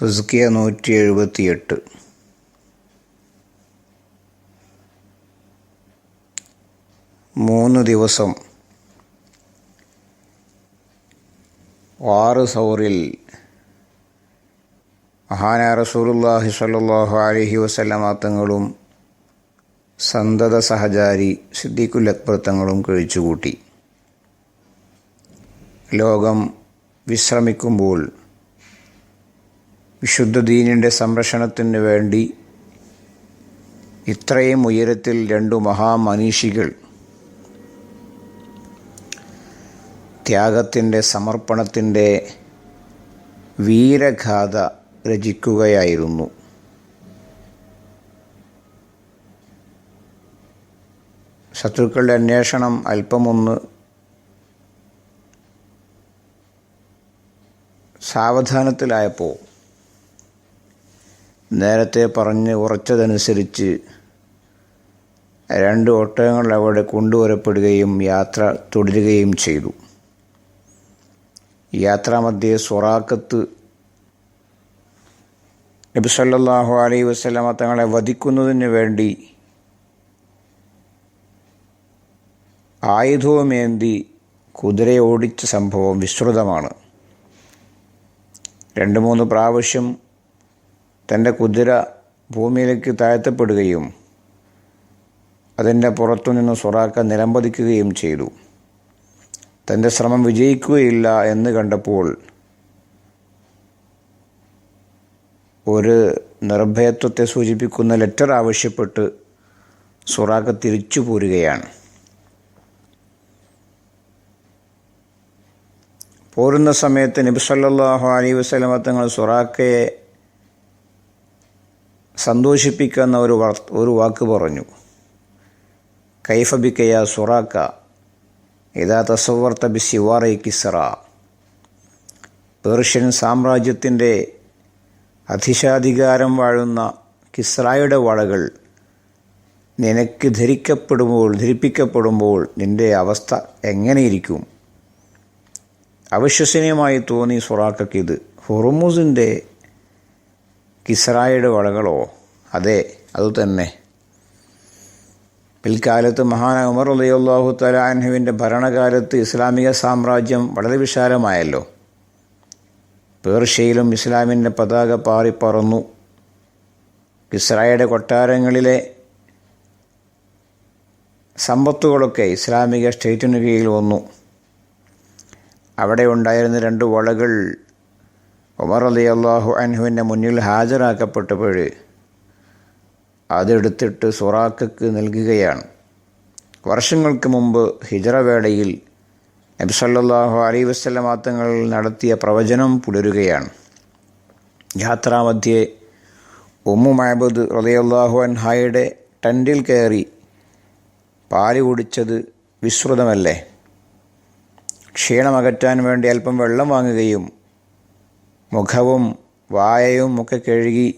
റിസ്കിയ നൂറ്റി എഴുപത്തിയെട്ട് മൂന്ന് ദിവസം ആറ് സൗറിൽ മഹാന റസൂലുല്ലാഹി സ്വല്ലല്ലാഹു അലഹി വസല്ലമ തങ്ങളും സന്തത സഹചാരി സിദ്ദീഖുൽ അക്ബർ തങ്ങളും കഴിച്ചുകൂട്ടി. ലോകം വിശ്രമിക്കുമ്പോൾ വിശുദ്ധ ദീനിന്റെ സംരക്ഷണത്തിന് വേണ്ടി ഇത്രയും ഉയരത്തിൽ രണ്ടു മഹാമനീഷികൾ ത്യാഗത്തിന്റെ സമർപ്പണത്തിന്റെ വീരഗാഥ രചിക്കുകയായിരുന്നു. ശത്രുക്കളുടെ അന്വേഷണം അല്പമൊന്ന് സാവധാനത്തിലായപ്പോൾ നേരത്തെ പറഞ്ഞ് ഉറച്ചതനുസരിച്ച് രണ്ട് ഒട്ടകങ്ങൾ അവിടെ കൊണ്ടുവരപ്പെടുകയും യാത്ര തുടരുകയും ചെയ്തു. യാത്രാമധ്യേ സൊറാക്കത്ത് നബി അലൈ അലൈഹി വസല്ലമ തങ്ങളെ വധിക്കുന്നതിന് വേണ്ടി ആയുധവുമേന്തി കുതിര ഓടിച്ച സംഭവം വിസ്തൃതമാണ്. രണ്ട് മൂന്ന് പ്രാവശ്യം തന്റെ കുതിര ഭൂമിയിലേക്ക് താഴ്ത്തപ്പെടുകയും അതിന്റെ പുറത്തുനിന്ന് സൊറാക്ക നിലംപതിക്കുകയും ചെയ്തു. തന്റെ ശ്രമം വിജയിക്കുകയില്ല എന്ന് കണ്ടപ്പോൾ ഒരു നിർഭയത്വത്തെ സൂചിപ്പിക്കുന്ന ലെറ്റർ ആവശ്യപ്പെട്ട് സുറാക്ക തിരിച്ചു പോരുകയാണ്. പോരുന്ന സമയത്ത് നബി സല്ലല്ലാഹു അലൈഹി വസല്ലമ തങ്ങൾ സുറാക്കയെ സന്തോഷിപ്പിക്കുന്ന ഒരു ഒരു വാക്ക് പറഞ്ഞു. കൈഫബിക്കയ സുറാക്ക ഇതാ തസവർത്ത ബി സിവാറൈ കിസറ. പേർഷ്യൻ സാമ്രാജ്യത്തിന്റെ അധിശാധികാരം വാഴുന്ന കിസ്രായുടെ വളകൾ നിനക്ക് ധരിക്കപ്പെടുമ്പോൾ ധരിപ്പിക്കപ്പെടുമ്പോൾ നിന്റെ അവസ്ഥ എങ്ങനെയിരിക്കും? അവിശ്വസനീയമായി തോന്നി സുറാക്കയ്ക്ക് ഇത്. ഹുറുമുസിന്റെ കിസ്രായുടെ വളകളോ? അതെ അതുതന്നെ പിൽക്കാലത്ത് മഹാന ഉമർ അലിയുള്ളാഹു തലാൻഹുവിന്റെ ഭരണകാലത്ത് ഇസ്ലാമിക സാമ്രാജ്യം വളരെ വിശാലമായല്ലോ. പേർഷ്യയിലും ഇസ്ലാമിന്റെ പതാക പാറിപ്പറന്നു കിസ്രായുടെ കൊട്ടാരങ്ങളിലെ സമ്പത്തുകളൊക്കെ ഇസ്ലാമിക സ്റ്റേറ്റിന് കീഴിൽ വന്നു. അവിടെ ഉണ്ടായിരുന്ന രണ്ട് വളകൾ ഉമർ അലി അള്ളാഹു അൻഹുവിന്റെ മുന്നിൽ ഹാജരാക്കപ്പെട്ടപ്പോൾ അതെടുത്തിട്ട് സുറാക്കക്ക് നൽകുകയാണ്. വർഷങ്ങൾക്ക് മുമ്പ് ഹിജറവേളയിൽ വേളയിൽ നബി സല്ലല്ലാഹു അലൈ വസ്ലമാത്തങ്ങൾ നടത്തിയ പ്രവചനം പുലരുകയാണ്. യാത്രാമധ്യേ ഉമ്മു മഹബുദ് റളിയല്ലാഹു അൻഹായുടെ ടെന്റിൽ കയറി പാൽ കുടിച്ചത് വിശ്രുതമല്ലേ ക്ഷീണമകറ്റാൻ വേണ്ടി അല്പം വെള്ളം വാങ്ങുകയും മുഖവും വായയും ഒക്കെ കഴുകി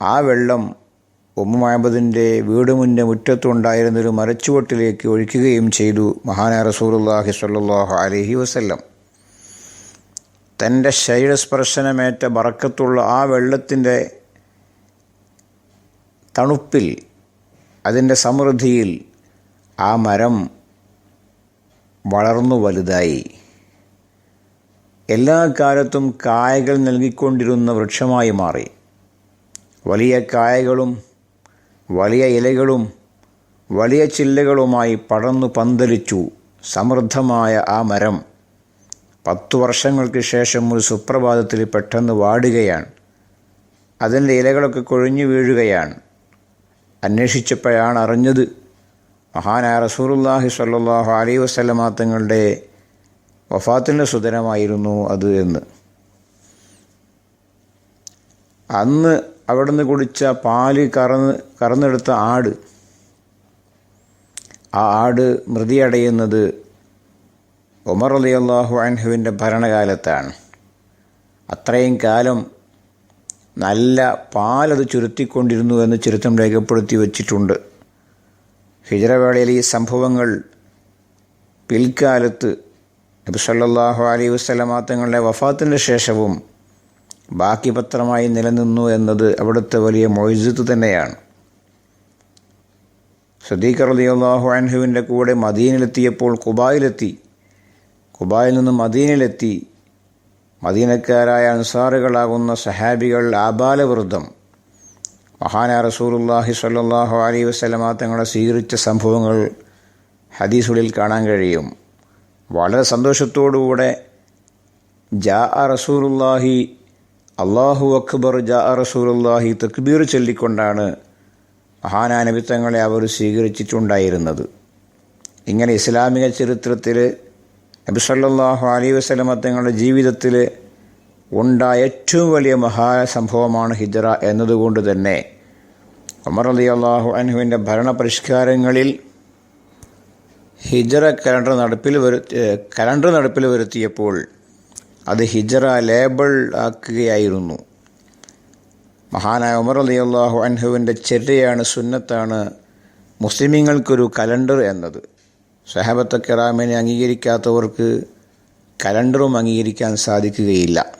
ആ വെള്ളം ഉമ്മു വീട് മുന്നെ മുറ്റത്തുണ്ടായിരുന്നൊരു മരച്ചുവട്ടിലേക്ക് ഒഴിക്കുകയും ചെയ്തു മഹാന റസൂലുല്ലാഹി സ്വല്ലല്ലാഹു അലഹി വസ്ല്ലം. തന്റെ ശരീരസ്പർശനമേറ്റ ബറക്കത്തുള്ള ആ വെള്ളത്തിന്റെ തണുപ്പിൽ അതിന്റെ സമൃദ്ധിയിൽ ആ മരം വളർന്നു വലുതായി. എല്ലാ കാലത്തും കായകൾ നൽകിക്കൊണ്ടിരുന്ന വൃക്ഷമായി മാറി. വലിയ കായകളും വലിയ ഇലകളും വലിയ ചില്ലകളുമായി പടർന്നു പന്തലിച്ചു സമൃദ്ധമായ ആ മരം. പത്തു വർഷങ്ങൾക്ക് ശേഷം ഒരു സുപ്രഭാതത്തിൽ പെട്ടെന്ന് വാടുകയാണ്. അതിന്റെ ഇലകളൊക്കെ കൊഴിഞ്ഞു വീഴുകയാണ്. അന്വേഷിച്ചപ്പോഴാണ് അറിഞ്ഞത് മഹാനായ റസൂറുല്ലാഹി സല്ലാഹു അലൈഹി വസല്ലമ തങ്ങളുടെ വഫാത്തിന്റെ സുതരമായിരുന്നു അത് എന്ന്. അന്ന് അവിടുന്ന് കുടിച്ച പാൽ കറന്ന് കറന്നെടുത്ത ആട്. ആ ആട് മൃതിയടയുന്നത് ഉമർ അലി അള്ളാഹു അൻഹുവിന്റെ ഭരണകാലത്താണ്. അത്രയും കാലം നല്ല പാലത് ചുരുത്തിക്കൊണ്ടിരുന്നു എന്ന് ചരിത്രം രേഖപ്പെടുത്തി വച്ചിട്ടുണ്ട്. ഹിജറവേളയിൽ ഈ സംഭവങ്ങൾ പിൽക്കാലത്ത് നബി സല്ലല്ലാഹു അലൈഹി വസല്ലമ തങ്ങളുടെ വഫാത്തിന്റെ ശേഷവും ബാക്കി പത്രമായി നിലനിന്നു എന്നത് അവിടുത്തെ വലിയ മൊയ്സത്ത് തന്നെയാണ്. സദീഖ് റളിയല്ലാഹു അൻഹുവിന്റെ കൂടെ മദീനിലെത്തിയപ്പോൾ കുബായിലെത്തി കുബായിൽ നിന്ന് മദീനിലെത്തി മദീനക്കാരായ അൻസാറുകളാകുന്ന സഹാബികൾ ആബാലവൃദ്ധം. മഹാന റസൂലുല്ലാഹി സ്വല്ലല്ലാഹു അലൈഹി വസല്ലമ തങ്ങളെ സ്വീകരിച്ച സംഭവങ്ങൾ ഹദീസുകളിൽ കാണാൻ കഴിയും. വളരെ സന്തോഷത്തോടുകൂടെ ജാ റസൂലുല്ലാഹി അള്ളാഹു അക്ബർ ജാ റസൂലുല്ലാഹി തക്ബീർ ചൊല്ലിക്കൊണ്ടാണ് മഹാനാനബിത്തങ്ങളെ അവർ സ്വീകരിച്ചിട്ടുണ്ടായിരുന്നത്. ഇങ്ങനെ ഇസ്ലാമിക ചരിത്രത്തിൽ നബി സല്ലല്ലാഹു അലൈഹി വസല്ലമ തങ്ങളുടെ ജീവിതത്തിൽ ഉണ്ടായ ഏറ്റവും വലിയ മഹാസംഭവമാണ് ഹിജറ എന്നതുകൊണ്ട് തന്നെ ഉമർ അലി അള്ളാഹു അൻഹുവിന്റെ ഭരണപരിഷ്കാരങ്ങളിൽ ഹിജറ കലണ്ടർ നടപ്പിൽ വരു കലണ്ടർ നടപ്പിൽ വരുത്തിയപ്പോൾ അത് ഹിജറ ലേബിൾ ആക്കുകയായിരുന്നു. മഹാനായ ഉമർ അലി അള്ളാഹു അൻഹുവിന്റെ ചെറിയാണ് സുന്നത്താണ് മുസ്ലിമീങ്ങൾക്കൊരു കലണ്ടർ എന്നത്. സഹാബത്ത കിറാമിനെ അംഗീകരിക്കാത്തവർക്ക് കലണ്ടറും അംഗീകരിക്കാൻ സാധിക്കുകയില്ല.